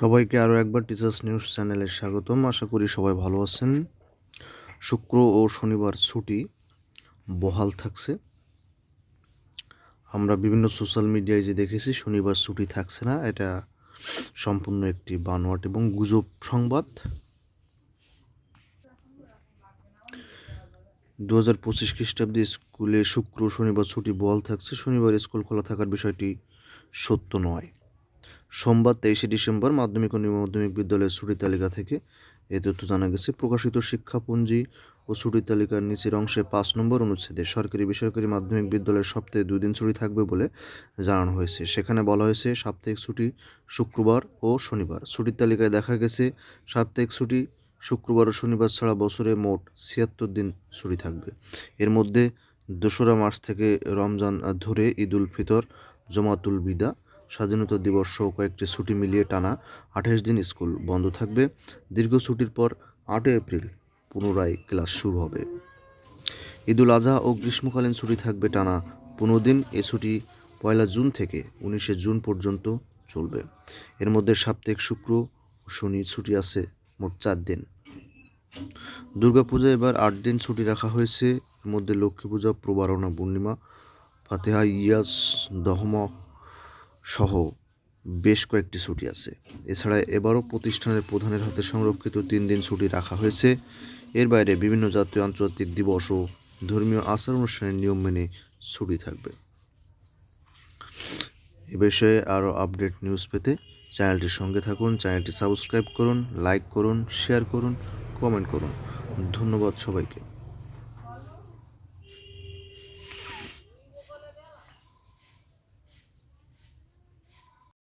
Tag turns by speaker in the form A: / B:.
A: সবাইকে আরও একবার টিচার্স নিউজ চ্যানেলে স্বাগতম। আশা করি সবাই ভালো আছেন। শুক্র ও শনিবার ছুটি বহাল থাকছে। আমরা বিভিন্ন সোশ্যাল মিডিয়ায় যে দেখেছি, শনিবার ছুটি থাকছে না। এটা সম্পূর্ণ একটি বানোয়াট এবং গুজব সংবাদ। দু হাজার পঁচিশ খ্রিস্টাব্দে স্কুলে শুক্র শনিবার ছুটি বহাল থাকছে। শনিবার স্কুল খোলা থাকার বিষয়টি সত্য নয়। সোমবার তেইশে ডিসেম্বর মাধ্যমিক ও নিম্ন মাধ্যমিক বিদ্যালয়ের ছুটির তালিকা থেকে এ তথ্য জানা গেছে। প্রকাশিত শিক্ষাপঞ্জি ও ছুটির তালিকার নিচের অংশে পাঁচ নম্বর অনুচ্ছেদে সরকারি বেসরকারি মাধ্যমিক বিদ্যালয়ের সপ্তাহে দুই দিন ছুটি থাকবে বলে জানানো হয়েছে। সেখানে বলা হয়েছে, সাপ্তাহিক ছুটি শুক্রবার ও শনিবার। ছুটির তালিকায় দেখা গেছে, সাপ্তাহিক ছুটি শুক্রবার ও শনিবার ছাড়া বছরে মোট ছিয়াত্তর দিন ছুটি থাকবে। এর মধ্যে দোসরা মার্চ থেকে রমজান ধরে ঈদ উল ফিতর, জমাতুল বিদা স্বাধীনতা দিবস সহ কয়েকটি ছুটি মিলিয়ে টানা আঠাশ দিন স্কুল বন্ধ থাকবে। দীর্ঘ ছুটির পর আটই এপ্রিল পুনরায় ক্লাস শুরু হবে। ঈদুল আজহা ও গ্রীষ্মকালীন ছুটি থাকবে টানা পনেরো দিন। এ ছুটি পয়লা জুন থেকে উনিশে জুন পর্যন্ত চলবে। এর মধ্যে সাপ্তাহিক শুক্র ও শনি ছুটি আছে মোট চার দিন। দুর্গাপূজা এবার আট দিন ছুটি রাখা হয়েছে। এর মধ্যে লক্ষ্মী পূজা, প্রবারণা, পূর্ণিমা, ফাতেহা, ইয়াস, দহম সহ বেশ কয়েকটি ছুটি আছে। এছাড়া এবারও প্রতিষ্ঠানের প্রধানের হাতে সংরক্ষিত তিন দিন ছুটি রাখা হয়েছে। এর বাইরে বিভিন্ন জাতীয় আন্তর্জাতিক দিবস ও ধর্মীয় আচার অনুষ্ঠানের নিয়ম মেনে ছুটি থাকবে। এ বিষয়ে আরও আপডেট নিউজ পেতে চ্যানেলটির সঙ্গে থাকুন, চ্যানেলটি সাবস্ক্রাইব করুন, লাইক করুন, শেয়ার করুন, কমেন্ট করুন। ধন্যবাদ সবাইকে।